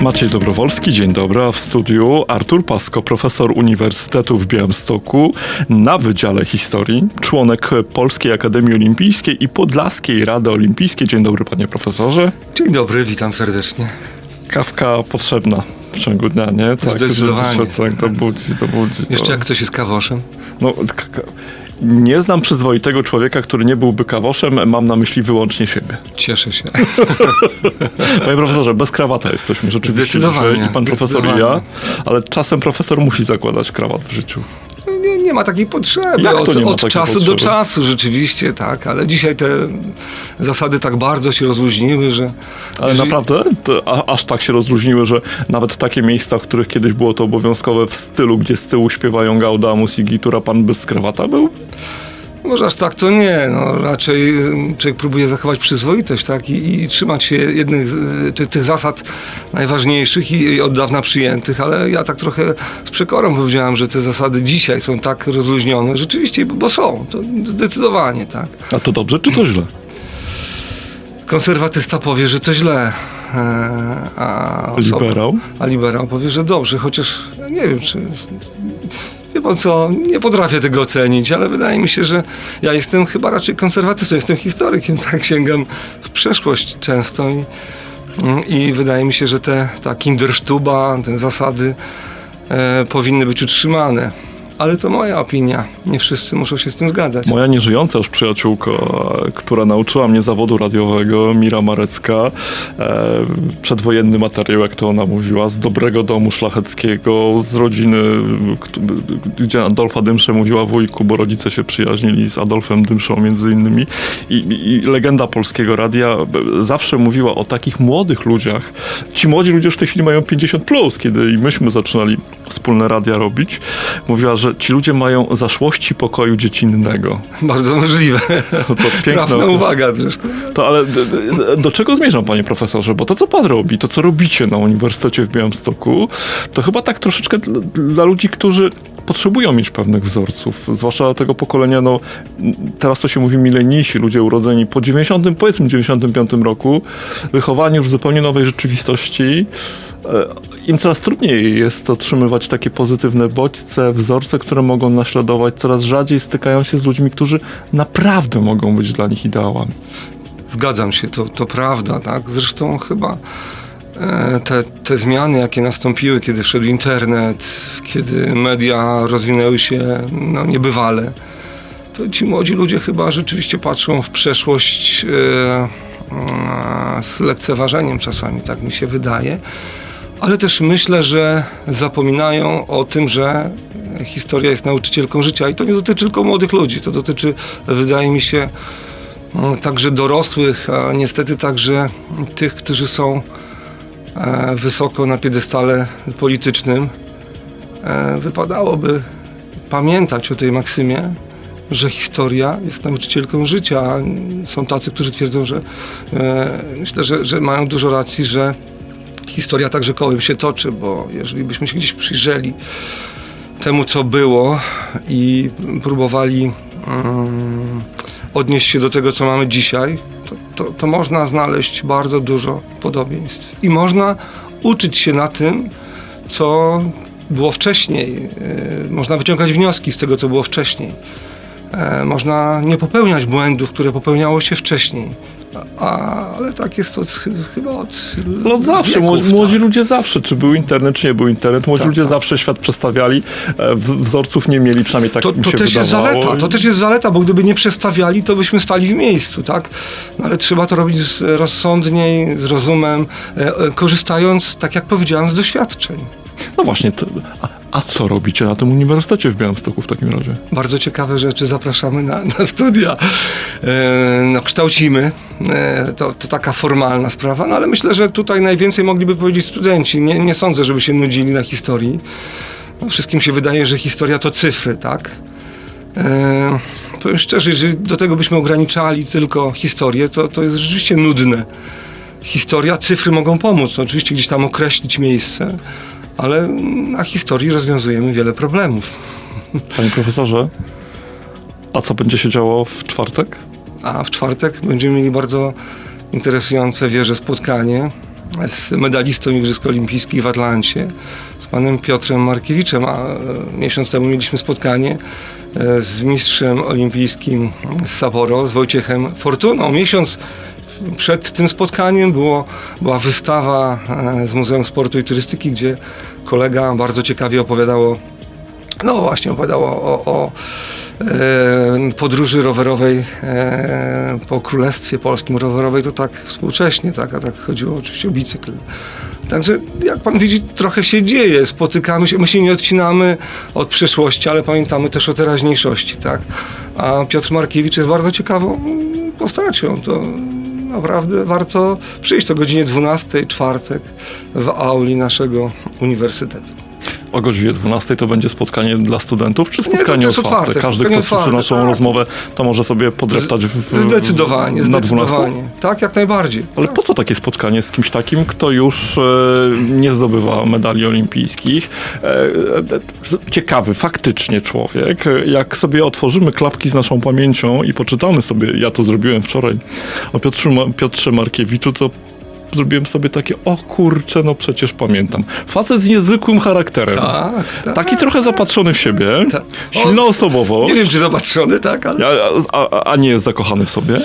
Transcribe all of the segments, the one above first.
Maciej Dobrowolski, dzień dobry. A w studiu Artur Pasko, profesor Uniwersytetu w Białymstoku na Wydziale Historii, członek Polskiej Akademii Olimpijskiej i Podlaskiej Rady Olimpijskiej. Dzień dobry, panie profesorze. Dzień dobry, witam serdecznie. Kawka potrzebna w ciągu dnia, nie? Tak, Zdecydowanie. żeby tak, to budzi, to budzi. To... Jeszcze jak ktoś jest kawoszem? No, nie znam przyzwoitego człowieka, który nie byłby kawoszem. Mam na myśli wyłącznie siebie. Cieszę się. Panie profesorze, bez krawata jesteśmy rzeczywiście Zdecydowanie. I pan profesor i ja, ale czasem profesor musi zakładać krawat w życiu. Nie, ma takiej potrzeby. Jak to od nie ma od takiej czasu potrzeby? do czasu rzeczywiście, tak, ale dzisiaj te zasady tak bardzo się rozluźniły, że. Ale naprawdę to a, aż tak się rozluźniły, że nawet takie miejsca, w których kiedyś było to obowiązkowe w stylu, gdzie z tyłu śpiewają Gaudamus i Gitura, pan bez krawata był? Może aż tak to nie. No, raczej człowiek próbuje zachować przyzwoitość tak? I, i trzymać się jednych z, y, ty, tych zasad najważniejszych i, i od dawna przyjętych, ale ja tak trochę z przekorą powiedziałem, że te zasady dzisiaj są tak rozluźnione. Rzeczywiście, bo, są. To zdecydowanie, tak. A to dobrze czy to źle? Konserwatysta powie, że to źle. e, A osoba- Liberał? A liberał powie, że dobrze, chociaż ja nie wiem, czy. Wie pan co, nie potrafię tego ocenić, ale wydaje mi się, że ja jestem chyba raczej konserwatystą, jestem historykiem, tak sięgam w przeszłość często i, i wydaje mi się, że te ta kindersztuba, te zasady e, powinny być utrzymane. Ale to moja opinia, nie wszyscy muszą się z tym zgadzać. Moja nieżyjąca już przyjaciółka, która nauczyła mnie zawodu radiowego, Mira Marecka, e, przedwojenny materiał, jak to ona mówiła, z dobrego domu szlacheckiego, z rodziny, gdzie Adolfa Dymsze mówiła wujku, bo rodzice się przyjaźnili z Adolfem Dymszą między innymi. I, i, legenda polskiego radia zawsze mówiła o takich młodych ludziach. Ci młodzi ludzie już w tej chwili mają 50+, plus, kiedy i myśmy zaczynali wspólne radia robić. Mówiła, że ci ludzie mają zaszłości pokoju dziecinnego. Bardzo możliwe. To piękna Trafna uwaga zresztą. To ale do czego zmierzam, panie profesorze? Bo to, co pan robi, to, co robicie na Uniwersytecie w Białymstoku, to chyba tak troszeczkę dla ludzi, którzy potrzebują mieć pewnych wzorców, zwłaszcza tego pokolenia, no teraz to się mówi milenijsi, ludzie urodzeni po 90, powiedzmy 95 roku, wychowani już w zupełnie nowej rzeczywistości. E, Im coraz trudniej jest otrzymywać takie pozytywne bodźce, wzorce, które mogą naśladować, coraz rzadziej stykają się z ludźmi, którzy naprawdę mogą być dla nich ideałami. Zgadzam się, to, to prawda, tak? Zresztą chyba te, te zmiany, jakie nastąpiły, kiedy wszedł internet, kiedy media rozwinęły się no, niebywale, to ci młodzi ludzie chyba rzeczywiście patrzą w przeszłość e, e, z lekceważeniem czasami, tak mi się wydaje. Ale też myślę, że zapominają o tym, że historia jest nauczycielką życia i to nie dotyczy tylko młodych ludzi, to dotyczy, wydaje mi się, także dorosłych, a niestety także tych, którzy są e, wysoko na piedestale politycznym. E, wypadałoby pamiętać o tej maksymie, że historia jest nauczycielką życia. Są tacy, którzy twierdzą, że e, myślę, że, że mają dużo racji, że historia także kołem się toczy, bo jeżeli byśmy się gdzieś przyjrzeli temu, co było i próbowali mm, odnieść się do tego, co mamy dzisiaj, to, to, to można znaleźć bardzo dużo podobieństw. I można uczyć się na tym, co było wcześniej. Yy, Można wyciągać wnioski z tego, co było wcześniej. E, Można nie popełniać błędów, które popełniało się wcześniej. Ale tak jest to od, chyba od. No od zawsze, wieków, młodzi, młodzi tak. ludzie zawsze, czy był internet, czy nie był internet, młodzi Tak, ludzie tak. zawsze świat przestawiali, e, wzorców nie mieli, przynajmniej tak To, to się też jest zaleta, to też jest zaleta, bo gdyby nie przestawiali, to byśmy stali w miejscu, tak? No ale trzeba to robić z, rozsądniej, z rozumem, e, e, korzystając, tak jak powiedziałem, z doświadczeń. No właśnie, to, a, co robicie na tym uniwersytecie w Białymstoku w takim razie? Bardzo ciekawe rzeczy zapraszamy na, na studia. E, no, kształcimy. E, to, to taka formalna sprawa, no ale myślę, że tutaj najwięcej mogliby powiedzieć studenci. Nie, nie sądzę, żeby się nudzili na historii. No, wszystkim się wydaje, że historia to cyfry, tak? E, powiem szczerze, jeżeli do tego byśmy ograniczali tylko historię, to, to jest rzeczywiście nudne. Historia, cyfry mogą pomóc, oczywiście gdzieś tam określić miejsce, ale na historii rozwiązujemy wiele problemów. Panie profesorze, a co będzie się działo w czwartek? A w czwartek będziemy mieli bardzo interesujące wieże spotkanie z medalistą Igrzysk Olimpijskich w Atlancie, z panem Piotrem Markiewiczem, a e, miesiąc temu mieliśmy spotkanie e, z mistrzem olimpijskim z Sapporo, z Wojciechem Fortuną. Miesiąc przed tym spotkaniem było, była wystawa e, z Muzeum Sportu i Turystyki, gdzie kolega bardzo ciekawie opowiadało, no właśnie opowiadało o, o e, podróży rowerowej e, po Królestwie Polskim rowerowej, to tak współcześnie, tak, a tak chodziło oczywiście o bicykl. Także jak pan widzi, trochę się dzieje, spotykamy się, my się nie odcinamy od przeszłości, ale pamiętamy też o teraźniejszości, tak. A Piotr Markiewicz jest bardzo ciekawą postacią, to naprawdę warto przyjść o godzinie 12, czwartek w auli naszego uniwersytetu. O godzinie 12 to będzie spotkanie dla studentów, czy spotkanie jest otwarte? otwarte, Każdy, spotkanie kto słyszy otwarte, naszą tak. rozmowę, to może sobie podreptać w, Zdecydowanie, na 12? zdecydowanie. Tak, jak najbardziej. Ale tak. po co takie spotkanie z kimś takim, kto już e, nie zdobywa medali olimpijskich? E, e, ciekawy, faktycznie człowiek. Jak sobie otworzymy klapki z naszą pamięcią i poczytamy sobie, ja to zrobiłem wczoraj, o Piotrze, Piotrze Markiewiczu, to zrobiłem sobie takie, o kurczę, no przecież pamiętam. Facet z niezwykłym charakterem. Tak, tak. Taki trochę zapatrzony w siebie, Tak. silna osobowość. Nie wiem, czy zobaczony, tak, ale, A, a, a nie jest zakochany w sobie?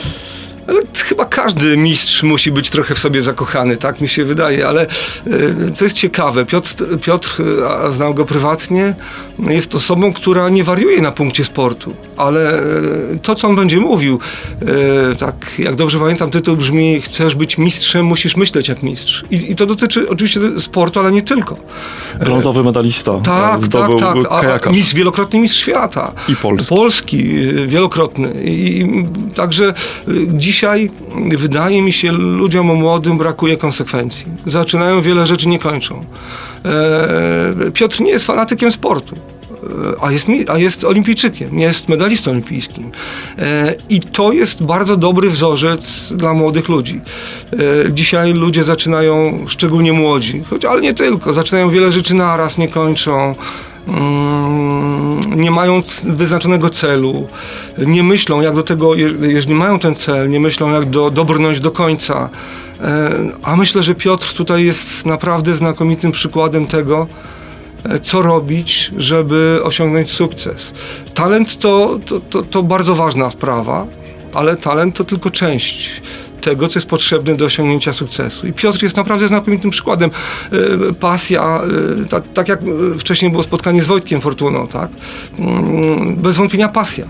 Ale chyba każdy mistrz musi być trochę w sobie zakochany, tak mi się wydaje, ale e, co jest ciekawe, Piotr, Piotr e, a znam go prywatnie, jest osobą, która nie wariuje na punkcie sportu, ale e, to, co on będzie mówił, tak jak dobrze pamiętam, tytuł brzmi chcesz być mistrzem, musisz myśleć jak mistrz. I, i to dotyczy oczywiście sportu, ale nie tylko. Brązowy medalista. Tak, tak, zdobył tak. A, kajakarz. mistrz, wielokrotny mistrz świata. I Polski. Polski, wielokrotny. I, i, także y, dzisiaj wydaje mi się, ludziom młodym brakuje konsekwencji. Zaczynają wiele rzeczy, nie kończą. E, Piotr nie jest fanatykiem sportu. e, A jest, a jest olimpijczykiem, jest medalistą olimpijskim. E, I to jest bardzo dobry wzorzec dla młodych ludzi. Dzisiaj ludzie zaczynają, szczególnie młodzi, choć, ale nie tylko, zaczynają wiele rzeczy naraz, nie kończą. Mm, nie mają wyznaczonego celu, nie myślą jak do tego, je- jeżeli mają ten cel, nie myślą jak do, dobrnąć do końca. E, A myślę, że Piotr tutaj jest naprawdę znakomitym przykładem tego, e, co robić, żeby osiągnąć sukces. Talent to, to, to, to bardzo ważna sprawa, ale talent to tylko część tego, co jest potrzebne do osiągnięcia sukcesu. I Piotr jest naprawdę znakomitym przykładem. E, Pasja, e, ta, tak jak e, wcześniej było spotkanie z Wojtkiem Fortuną, tak? Mm, Bez wątpienia pasja.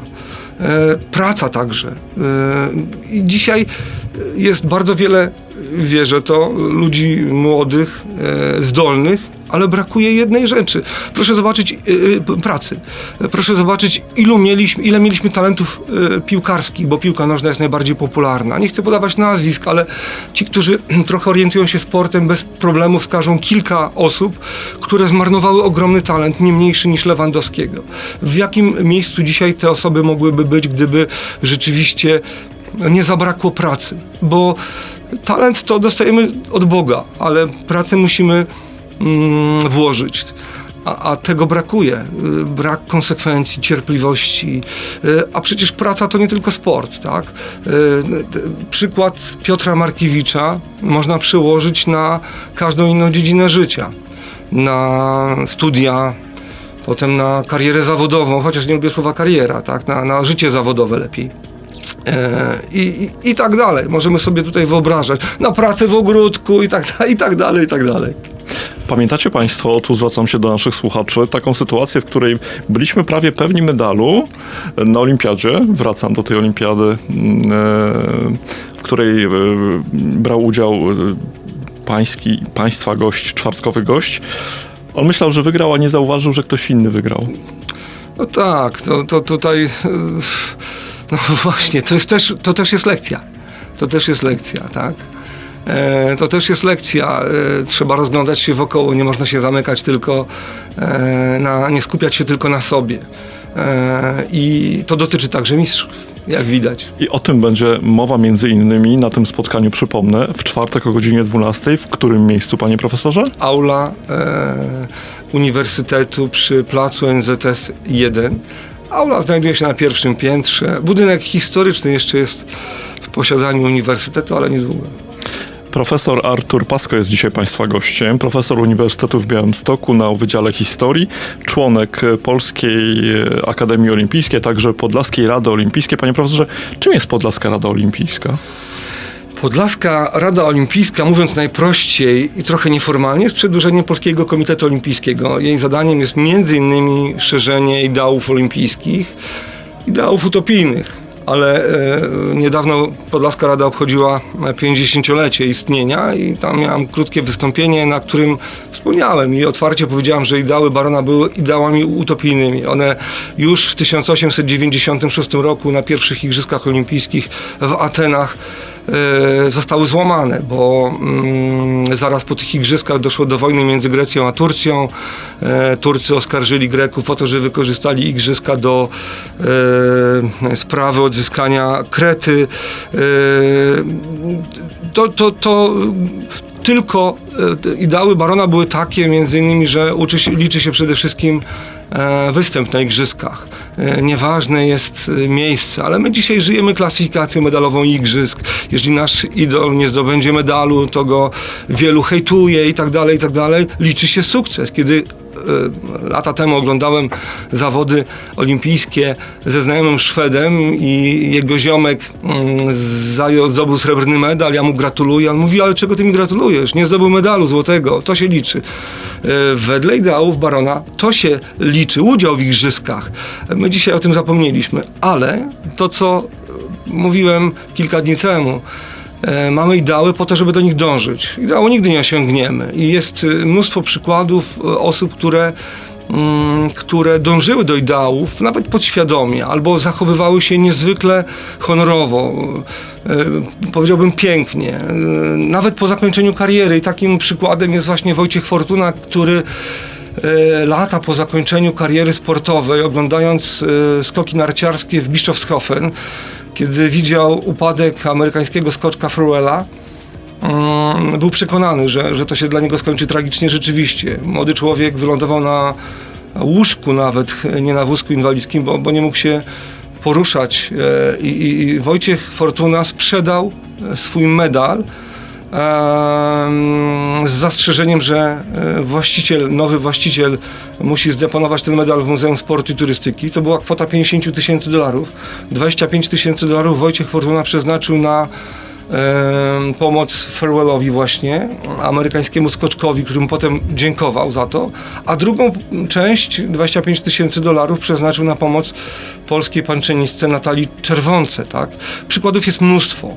Praca także. I dzisiaj jest bardzo wiele, wierzę to, ludzi młodych, zdolnych, ale brakuje jednej rzeczy. Proszę zobaczyć y, y, pracy. Proszę zobaczyć, ilu mieliśmy, ile mieliśmy talentów y, piłkarskich, bo piłka nożna jest najbardziej popularna. Nie chcę podawać nazwisk, ale ci, którzy trochę orientują się sportem, bez problemu wskażą kilka osób, które zmarnowały ogromny talent, nie mniejszy niż Lewandowskiego. W jakim miejscu dzisiaj te osoby mogłyby być, gdyby rzeczywiście nie zabrakło pracy? Bo talent to dostajemy od Boga, ale pracę musimy włożyć. A, a tego brakuje. Y, Brak konsekwencji, cierpliwości. Y, A przecież praca to nie tylko sport, tak? Y, Przykład Piotra Markiewicza można przełożyć na każdą inną dziedzinę życia. Na studia, potem na karierę zawodową, chociaż nie lubię słowa kariera, tak? Na, na życie zawodowe lepiej. I, i, I tak dalej. Możemy sobie tutaj wyobrażać. Na pracę w ogródku i tak, i tak dalej, i tak dalej. Pamiętacie Państwo, tu zwracam się do naszych słuchaczy, taką sytuację, w której byliśmy prawie pewni medalu na olimpiadzie. Wracam do tej olimpiady, mm, e, w której e, brał udział e, pański, państwa gość, czwartkowy gość. On myślał, że wygrał, a nie zauważył, że ktoś inny wygrał. No tak, to, to tutaj. No właśnie, to, jest też, to też jest lekcja. To też jest lekcja, tak? E, to też jest lekcja. E, trzeba rozglądać się wokoło, nie można się zamykać tylko e, na, nie skupiać się tylko na sobie. I to dotyczy także mistrzów, jak widać. I o tym będzie mowa między innymi na tym spotkaniu, przypomnę, w czwartek o godzinie 12. W którym miejscu, panie profesorze? aula e, Uniwersytetu przy placu NZS 1. Aula znajduje się na pierwszym piętrze. Budynek historyczny jeszcze jest w posiadaniu Uniwersytetu, ale niedługo. Profesor Artur Pasko jest dzisiaj Państwa gościem. Profesor Uniwersytetu w Białymstoku na Wydziale Historii, członek Polskiej Akademii Olimpijskiej, także Podlaskiej Rady Olimpijskiej. Panie profesorze, czym jest Podlaska Rada Olimpijska? Podlaska Rada Olimpijska, mówiąc najprościej i trochę nieformalnie, jest przedłużeniem Polskiego Komitetu Olimpijskiego. Jej zadaniem jest innymi szerzenie ideałów olimpijskich, ideałów utopijnych. Ale e, niedawno Podlaska Rada obchodziła 50-lecie istnienia i tam miałem krótkie wystąpienie, na którym wspomniałem i otwarcie powiedziałem, że ideały Barona były ideałami utopijnymi. One już w 1896 roku na pierwszych Igrzyskach Olimpijskich w Atenach e, zostały złamane, bo mm, zaraz po tych igrzyskach doszło do wojny między Grecją a Turcją. E, Turcy oskarżyli Greków o to, że wykorzystali igrzyska do e, sprawy odzyskania Krety. E, to, to, to tylko e, ideały Barona były takie, między innymi, że uczy się, liczy się przede wszystkim e, występ na igrzyskach. E, Nieważne jest e, miejsce, ale my dzisiaj żyjemy klasyfikacją medalową igrzysk. Jeżeli nasz idol nie zdobędzie medalu, to go wielu hejtuje i tak dalej, i tak dalej. Liczy się sukces. Kiedy lata temu oglądałem zawody olimpijskie ze znajomym Szwedem i jego ziomek mm, zdobył srebrny medal, ja mu gratuluję. On mówi, ale czego ty mi gratulujesz? Nie zdobył medalu złotego, to się liczy. E, Wedle ideałów Barona to się liczy, udział w igrzyskach. My dzisiaj o tym zapomnieliśmy, ale to, co e, mówiłem kilka dni temu, mamy ideały po to, żeby do nich dążyć. Ideału nigdy nie osiągniemy. I jest y, mnóstwo przykładów y, osób, które, mm, które dążyły do ideałów, nawet podświadomie, albo zachowywały się niezwykle honorowo, powiedziałbym pięknie, nawet po zakończeniu kariery. I takim przykładem jest właśnie Wojciech Fortuna, który e, lata po zakończeniu kariery sportowej, oglądając e, skoki narciarskie w Bischofshofen, kiedy widział upadek amerykańskiego skoczka Fruela, mm, był przekonany, że, że to się dla niego skończy tragicznie rzeczywiście. Młody człowiek wylądował na łóżku nawet, nie na wózku inwalidzkim, bo, bo nie mógł się poruszać. E, I, i, Wojciech Fortuna sprzedał e, swój medal z zastrzeżeniem, że e, właściciel, nowy właściciel musi zdeponować ten medal w Muzeum Sportu i Turystyki. To była kwota 50 tysięcy dolarów. 25 tysięcy dolarów Wojciech Fortuna przeznaczył na pomoc Farewellowi właśnie, amerykańskiemu skoczkowi, którym potem dziękował za to, a drugą część, 25 tysięcy dolarów przeznaczył na pomoc polskiej panczynistce Natalii Czerwonce, tak? Przykładów jest mnóstwo.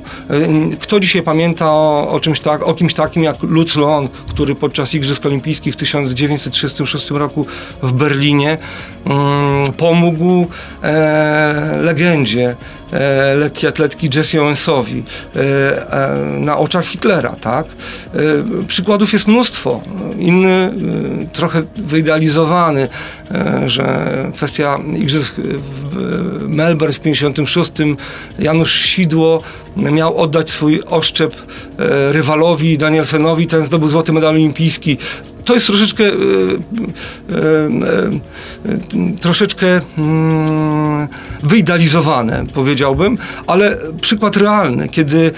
Kto dzisiaj pamięta o, o czymś tak, o kimś takim jak Lutz Long, który podczas Igrzysk Olimpijskich w 1936 roku w Berlinie mm, pomógł e, legendzie e, lekkiej atletki Jessie Owensowi e, e, na oczach Hitlera, tak? E, przykładów jest mnóstwo. Inny, trochę wyidealizowany, że kwestia igrzysk w Melbourne w 56 Janusz Sidło miał oddać swój oszczep rywalowi Danielsenowi, ten zdobył złoty medal olimpijski. To jest troszeczkę, e, e, e, e, troszeczkę mm, wyidealizowane, powiedziałbym, ale przykład realny, kiedy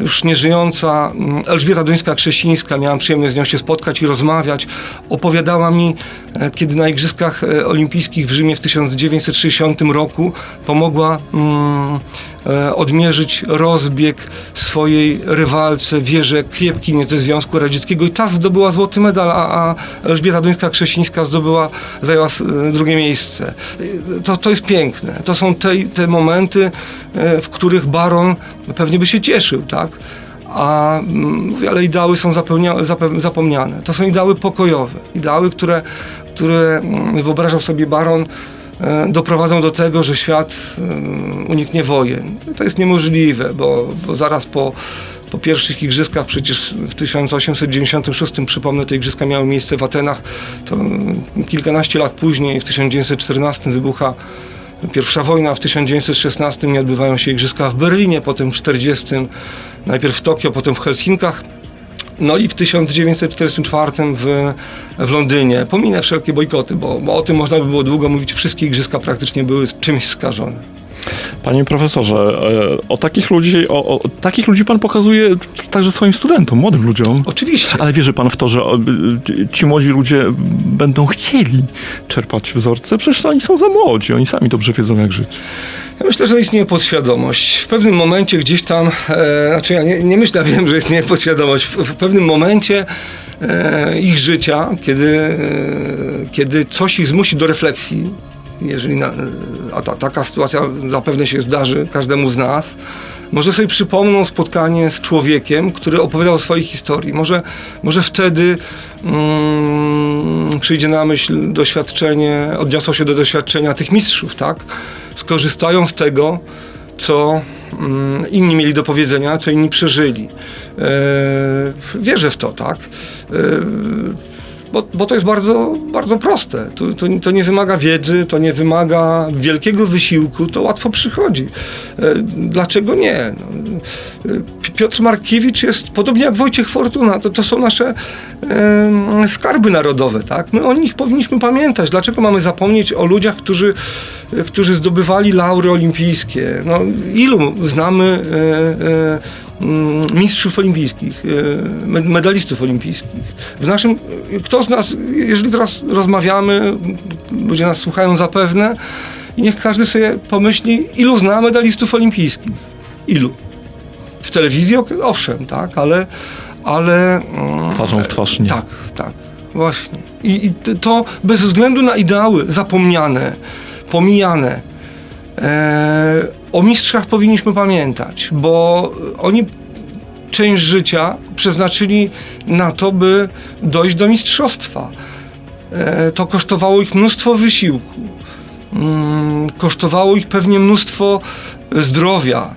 już nieżyjąca mm, Elżbieta Duńska-Krzesińska, miałam przyjemność z nią się spotkać i rozmawiać, opowiadała mi, kiedy na Igrzyskach e, Olimpijskich w Rzymie w 1960 roku pomogła mm, e, odmierzyć rozbieg swojej rywalce Wierze Kriepkinie ze Związku Radzieckiego i ta zdobyła złoty medal, a, Elżbieta Duńska-Krzesińska zdobyła, zajęła e, drugie miejsce. To, to jest piękne. To są te, te momenty, w których Baron pewnie by się cieszył, tak? A mm, ale ideały są zapomniane. To są ideały pokojowe. Ideały, które, które mm, wyobrażał sobie Baron, e, doprowadzą do tego, że świat e, uniknie wojen. To jest niemożliwe, bo, bo zaraz po, po pierwszych igrzyskach, przecież w 1896, przypomnę, te igrzyska miały miejsce w Atenach, to mm, kilkanaście lat później, w 1914 wybucha Pierwsza wojna w 1916 nie odbywają się igrzyska w Berlinie, potem w 1940 najpierw w Tokio, potem w Helsinkach. No i w 1944 w, w Londynie. Pominę wszelkie bojkoty, bo, bo o tym można by było długo mówić. Wszystkie igrzyska praktycznie były czymś skażone. Panie profesorze, e, o takich ludzi, o, o takich ludzi pan pokazuje także swoim studentom, młodym ludziom. Oczywiście. Ale wierzy pan w to, że o, ci młodzi ludzie będą chcieli czerpać wzorce? Przecież oni są za młodzi, oni sami dobrze wiedzą, jak żyć. Ja myślę, że istnieje podświadomość. W pewnym momencie gdzieś tam, e, znaczy ja nie, nie myślę, wiem, że istnieje podświadomość. W, w pewnym momencie e, ich życia, kiedy, e, kiedy coś ich zmusi do refleksji, jeżeli na, a ta, taka sytuacja zapewne się zdarzy każdemu z nas, może sobie przypomną spotkanie z człowiekiem, który opowiadał o swojej historii. Może, może wtedy mm, przyjdzie na myśl doświadczenie, odniosą się do doświadczenia tych mistrzów, tak? Skorzystają z tego, co mm, inni mieli do powiedzenia, co inni przeżyli. E, wierzę w to, tak? E, bo, bo to jest bardzo, bardzo proste. To, to, to nie wymaga wiedzy, to nie wymaga wielkiego wysiłku, to łatwo przychodzi. E, Dlaczego nie? No, e, Piotr Markiewicz jest, podobnie jak Wojciech Fortuna, to, to są nasze skarby narodowe, tak? My o nich powinniśmy pamiętać. Dlaczego mamy zapomnieć o ludziach, którzy, e, którzy zdobywali laury olimpijskie? No, ilu znamy e, e, mistrzów olimpijskich, me- medalistów olimpijskich. W naszym, kto z nas, jeżeli teraz rozmawiamy, ludzie nas słuchają zapewne, i niech każdy sobie pomyśli, ilu zna medalistów olimpijskich. Ilu? Z telewizji, owszem, tak, ale... ale mm, Twarzą w twarz nie. Tak, tak, właśnie. I, i to bez względu na ideały zapomniane, pomijane. E, o mistrzach powinniśmy pamiętać, bo oni część życia przeznaczyli na to, by dojść do mistrzostwa. E, to kosztowało ich mnóstwo wysiłku. Mm, kosztowało ich pewnie mnóstwo zdrowia,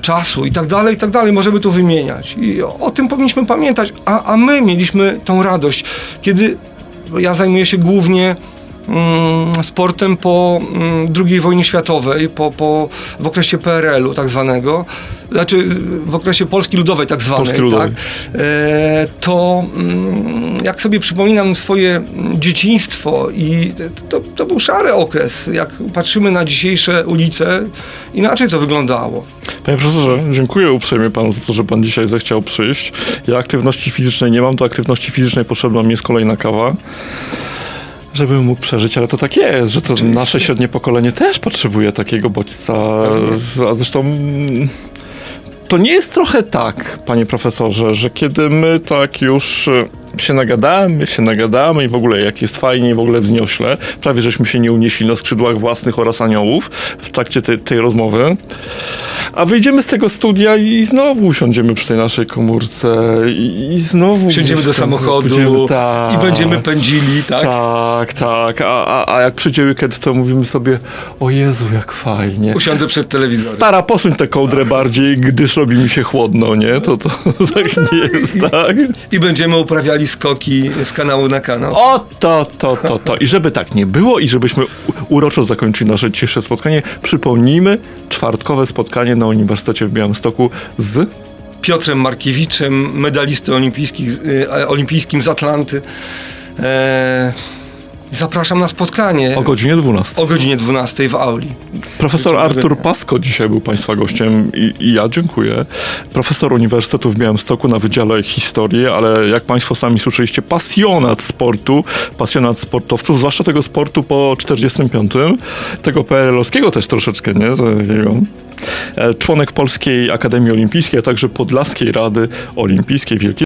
czasu i tak dalej, i tak dalej. Możemy tu wymieniać. I o, tym powinniśmy pamiętać. A, a my mieliśmy tą radość, kiedy ja zajmuję się głównie sportem po mm, II wojnie światowej, po, po, w okresie PRL-u tak zwanego, znaczy w okresie Polski Ludowej tak zwanej, Polski Ludowej. tak, to mm, jak sobie przypominam swoje mm, dzieciństwo i to, to był szary okres. Jak patrzymy na dzisiejsze ulice, inaczej to wyglądało. Panie profesorze, dziękuję uprzejmie panu za to, że pan dzisiaj zechciał przyjść. Ja aktywności fizycznej nie mam, do aktywności fizycznej potrzebna mi jest kolejna kawa. Żebym mógł przeżyć, ale to tak jest, że to nasze średnie pokolenie też potrzebuje takiego bodźca. A zresztą mm, to nie jest trochę tak, panie profesorze, że kiedy my tak już się nagadamy, się nagadamy i w ogóle jak jest fajnie i w ogóle wzniośle, prawie żeśmy się nie unieśli na skrzydłach własnych oraz aniołów w trakcie tej, tej rozmowy, a wyjdziemy z tego studia i znowu usiądziemy przy tej naszej komórce i, i znowu... Gdzieś do samochodu pójdziemy, tak, i będziemy pędzili, tak? Tak, tak, a, a, a jak przyjdzie weekend, to mówimy sobie, o Jezu, jak fajnie. Usiądę przed telewizorem. Stara, posuń tę kołdrę bardziej, gdyż robi mi się chłodno, nie? To, to tak nie jest, tak? I będziemy uprawiali skoki z kanału na kanał. O, to, to, to, to. I żeby tak nie było i żebyśmy uroczo zakończyli nasze dzisiejsze spotkanie, przypomnijmy czwartkowe spotkanie na Uniwersytecie w Białymstoku z... Piotrem Markiewiczem, medalistą y, olimpijskim z Atlanty. E, zapraszam na spotkanie o godzinie 12. o godzinie 12 w auli. Profesor. Artur Pasko dzisiaj był Państwa gościem i, i ja dziękuję. Profesor Uniwersytetu w Białymstoku na Wydziale Historii, ale jak Państwo sami słyszeliście, pasjonat sportu, pasjonat sportowców, zwłaszcza tego sportu po 45, tego PRL-owskiego też troszeczkę, nie? Takiego. E, Członek Polskiej Akademii Olimpijskiej, a także Podlaskiej Rady Olimpijskiej. Wielki